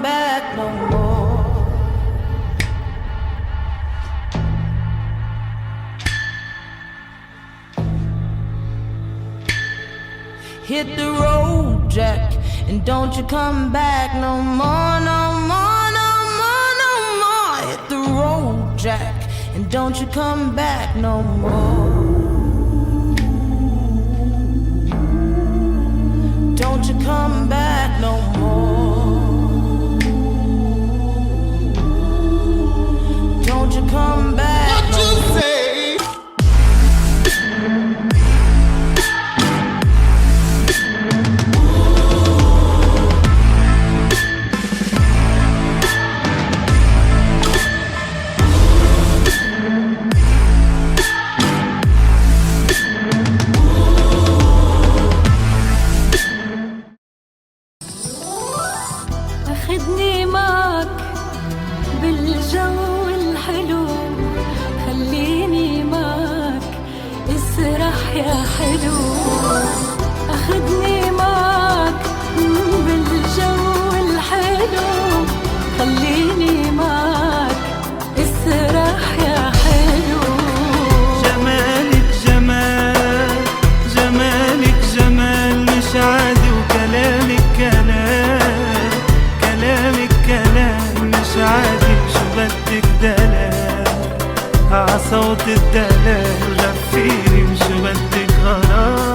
back no more. Hit the road, Jack, and don't you come back no more, no more, no more, no more. Hit the road, Jack, and don't you come back no more. حلو. أخدني معك بالجو الحلو. خليني معك. اسرح يا حلو. جمالك جمال جمالك جمال. مش عادي وكلامك كلام كلامك كلام. مش عادي شو بدك دلال. عصوت الدلال. غفيري وشو na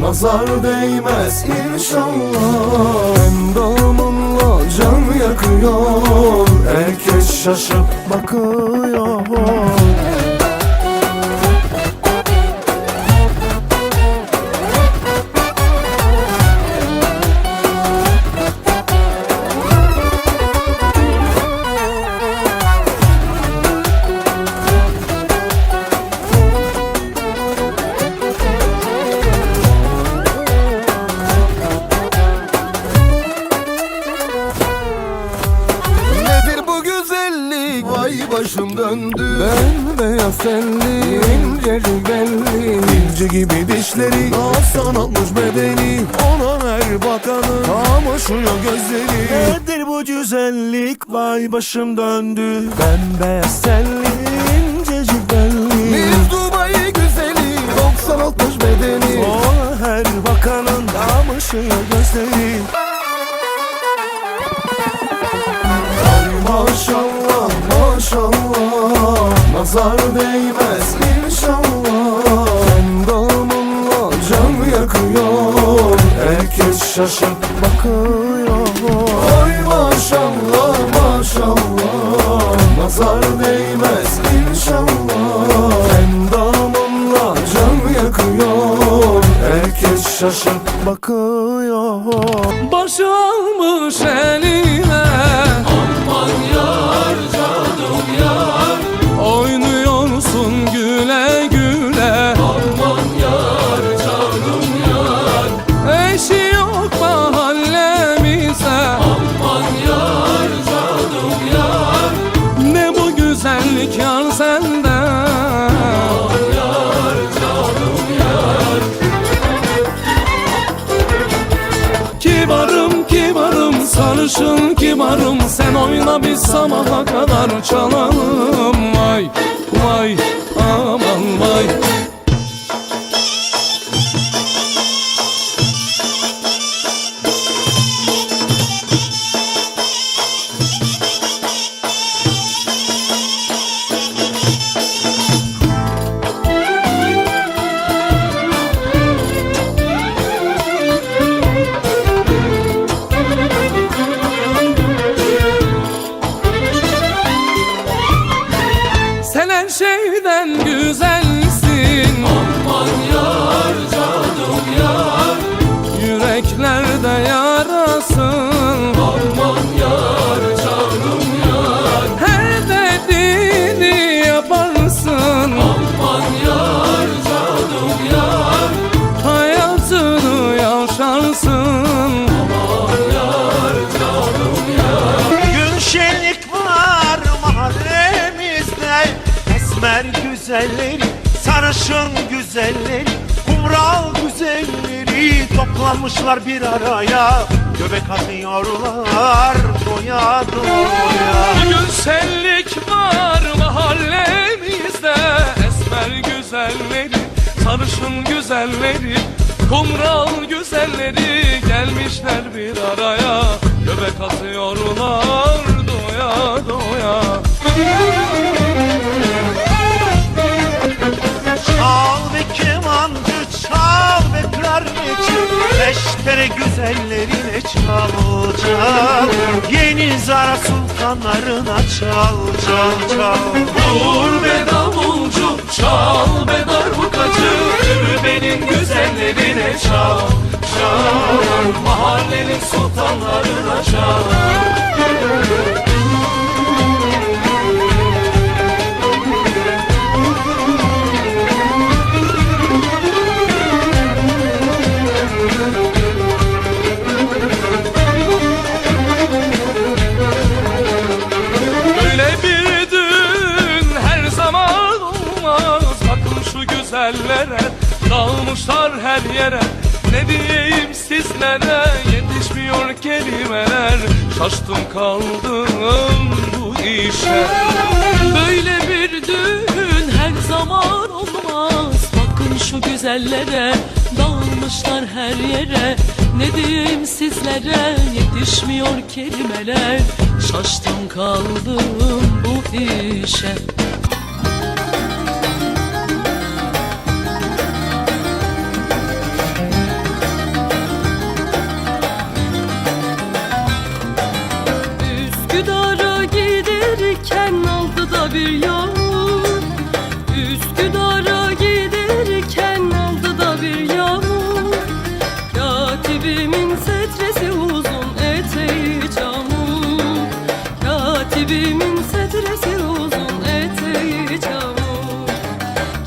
Nazar değmez inşallah. Endamınla can yakıyor. Herkes şaşıp bakıyor Daha sanatmış bedeni Ona her bakanın Kamaşıyor gözleri. Nedir bu güzellik? Vay başım döndü. Ben beyaz tenli incecik belli. Bir Dubai güzeli 90 60 bedeni. Ona her bakanın Kamaşıyor gözleri. Ay maşallah maşallah. Nazar değmez şaşıp bakıyor Ay maşallah maşallah. Nazar değmez inşallah. Endamınla can yakıyor. Herkes şaşıp bakıyor. Baş almış eline. Aman yar sarışın kibarım Sen oyna biz sabaha kadar çalalım. Vay vay şeyden güzel. Güzelleri Sarışın güzelleri Kumral güzelleri Toplanmışlar bir araya. Göbek atıyorlar Doya doya Bugün şenlik var mahallemizde. Esmer güzelleri, sarışın güzelleri Kumral güzelleri gelmişler bir araya. Göbek atıyorlar Beştere güzellerine çal çal. Yeni zara sultanlarına çal çal Vur be davulcu, çal be darbukacı. Benim güzellerine çal, çal. Mahallenin sultanlarına çal kelimeler Şaştım kaldım bu işe. Böyle bir düğün her zaman olmaz. Bakın şu güzellere Dağılmışlar her yere. Ne diyeyim sizlere Yetişmiyor kelimeler. Şaştım kaldım bu işe Katibimin setresi uzun eteği çamur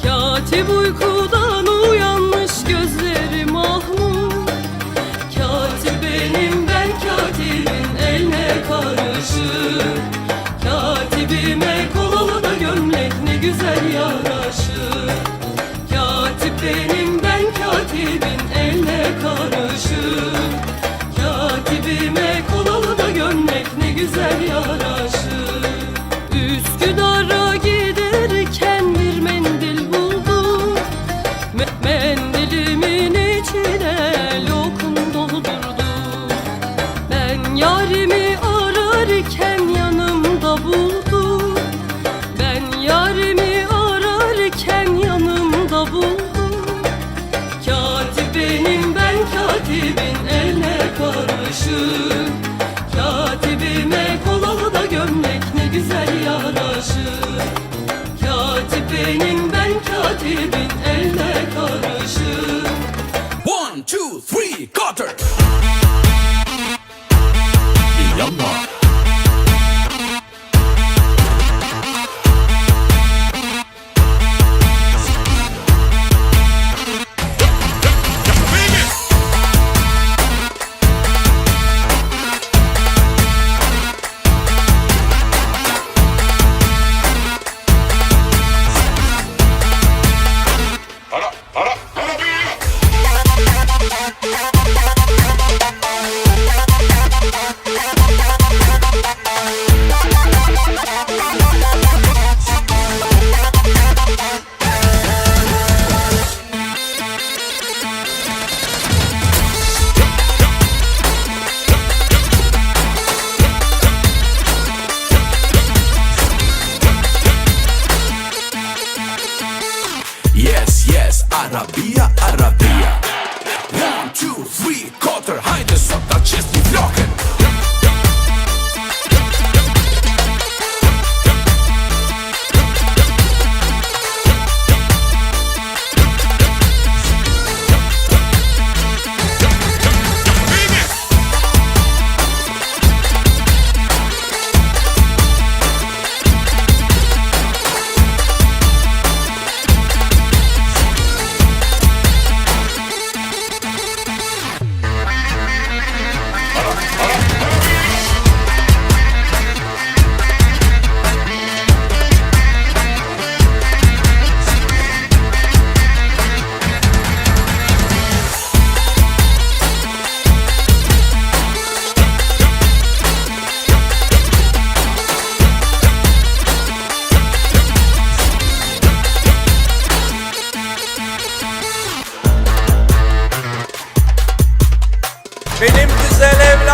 Katip uykudan uyanmış gözleri mahmur Katip benim ben katibin eline karışır. Katibime kolalı da gömlek ne güzel yaraşır. Katip benim katibin eline karışır One, two, three, cutter!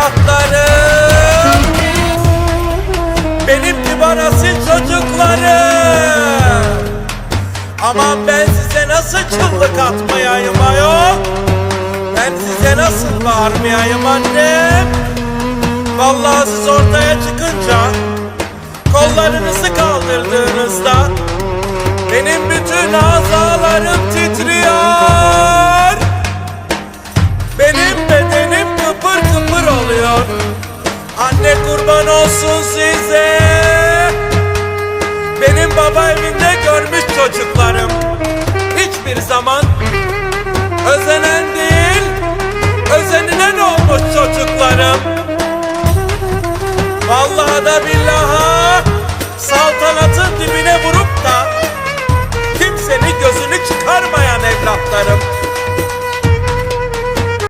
evlatlarım Benim dibanasın çocuklarım Aman ben size nasıl çığlık atmayayım ayol? Ben size nasıl bağırmayayım annem? Vallahi siz ortaya çıkınca Kollarınızı kaldırdığınızda Benim bütün azalarım titriyor. Oluyor Anne kurban olsun size. Benim baba evinde görmüş çocuklarım. Hiçbir zaman Özenen değil Özenilen olmuş çocuklarım. Vallahi da billaha Saltanatın dibine vurup da Kimsenin gözünü çıkarmayan evlatlarım